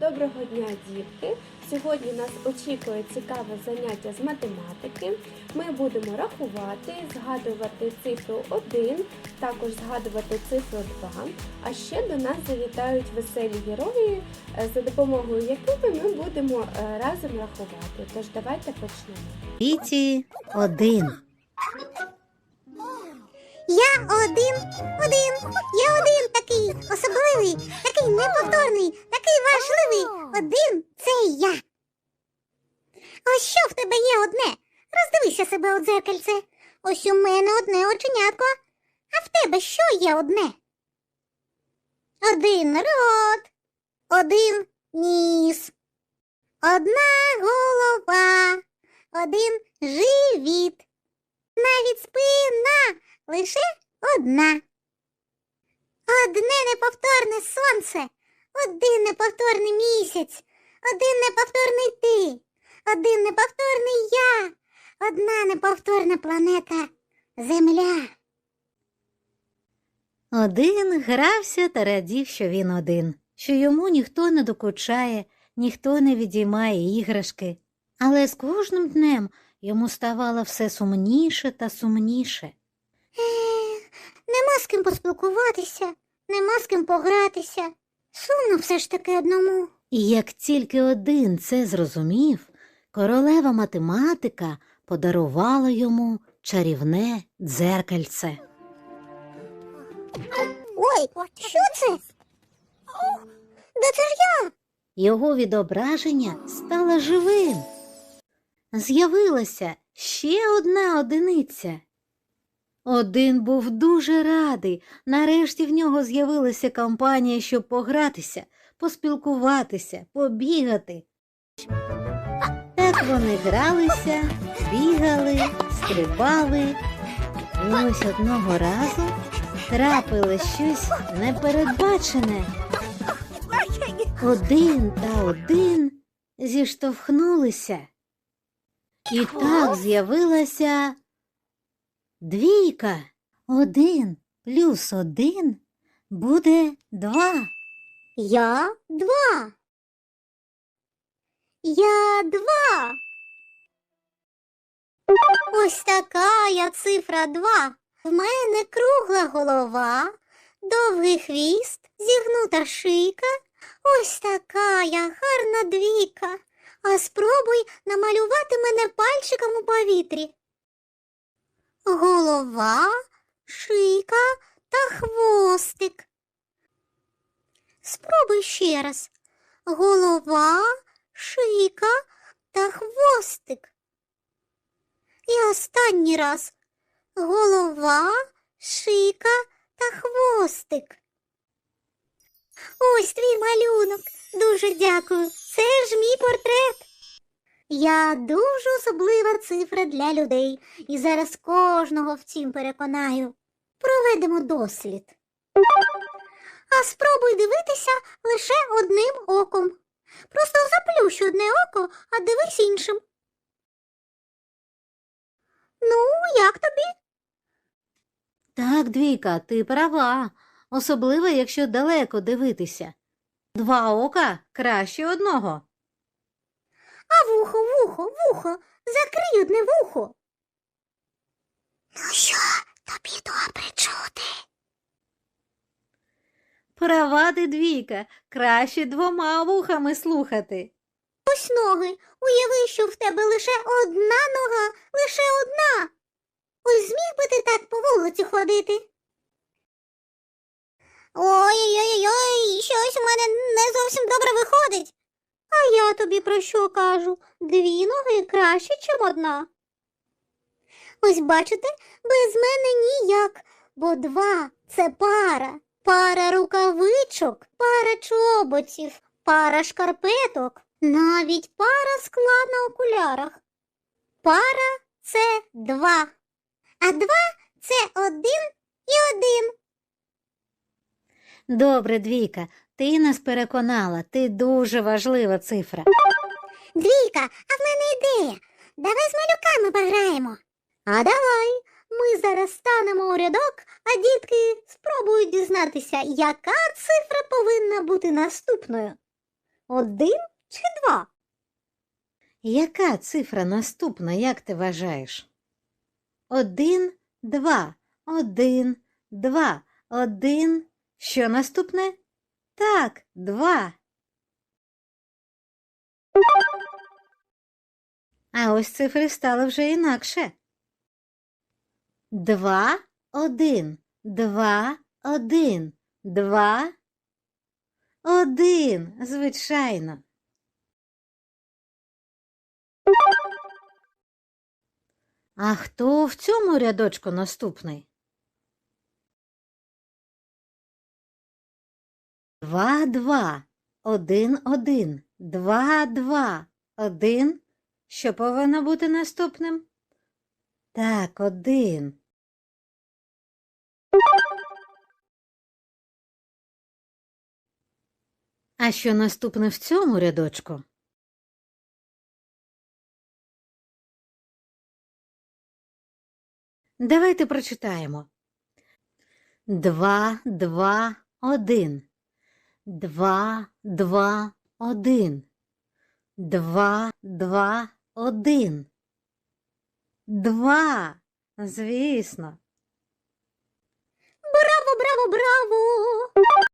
Доброго дня, дітки! Сьогодні нас очікує цікаве заняття з математики. Ми будемо рахувати, згадувати цифру 1, також згадувати цифру 2. А ще до нас завітають веселі герої, е, за допомогою якими ми будемо е, разом рахувати. Тож давайте почнемо. Віті один. Я один, один, я один такий особливий, такий неповторний, такий важливий. Один це я. Ось що в тебе є одне? Роздивися себе у дзеркальце. Ось у мене одне оченятко. А в тебе що є одне? Один рот, один ніс, одна голова, один живіт, навіть спина лише одна. Одне неповторне сонце, один неповторний місяць, один неповторний ти, один неповторний я, одна неповторна планета Земля. Один грався та радів, що він один, що йому ніхто не докучає, ніхто не відіймає іграшки. Але з кожним днем йому ставало все сумніше та сумніше. Ех, нема з ким поспілкуватися, нема з ким погратися. Сумно все ж таки одному. І як тільки один це зрозумів, королева математика подарувала йому чарівне дзеркальце. Ой, що це? Да це ж я. Його відображення стало живим. З'явилася ще одна одиниця. Один був дуже радий. Нарешті в нього з'явилася компанія, щоб погратися, поспілкуватися, побігати. Так вони гралися, бігали, стрибали. І ось одного разу трапилось щось непередбачене. Один та один зіштовхнулися. І так з'явилася двійка. Один плюс один буде два. Я два. Я два. Ось така я цифра два. В мене кругла голова, довгий хвіст, зігнута шийка. Ось така я гарна двійка. А спробуй намалювати мене пальчиком у повітрі. Голова, шийка та хвостик. Спробуй ще раз. Голова, шийка та хвостик. І останній раз. Голова, шийка та хвостик. Ось твій малюнок. Дуже дякую. Це ж мій портрет. Я дуже особлива цифра для людей і зараз кожного в цім переконаю. Проведемо дослід. А спробуй дивитися лише одним оком. Просто заплющ одне око, а дивись іншим. Ну, як тобі? Так, двійка, ти права, особливо, якщо далеко дивитися. Два ока краще одного. Вухо, вухо, вухо, закрий одне вухо. Ну що, тобі добре чути? Права ти двійка, краще двома вухами слухати. Ось ноги. Уяви, що в тебе лише одна нога, лише одна. Ось зміг би ти так по вулиці ходити. Ой-ой-ой, щось у мене не зовсім добре виходить. А я тобі про що кажу? Дві ноги краще, чим одна. Ось бачите, без мене ніяк, бо два це пара. Пара рукавичок, пара чоботів, пара шкарпеток, навіть пара скла на окулярах. Пара це два, а два це один і один. Добре, двійка, ти нас переконала, ти дуже важлива цифра. Двійка, а в мене ідея. Давай з малюками пограємо. А давай. Ми зараз станемо у рядок, а дітки спробують дізнатися, яка цифра повинна бути наступною. Один чи два? Яка цифра наступна, як ти вважаєш? Один, два, один, два, один. Що наступне? Так, два. А ось цифри стали вже інакше. Два, один, два, один, два, один, звичайно. А хто в цьому рядочку наступний? Два, два, один, один, два, два, один. Що повинно бути наступним? Так, один. А що наступне в цьому рядочку? Давайте прочитаємо. Два, два, один. Два, два, один. Два, два, один. Два. Звісно. Браво, браво, браво!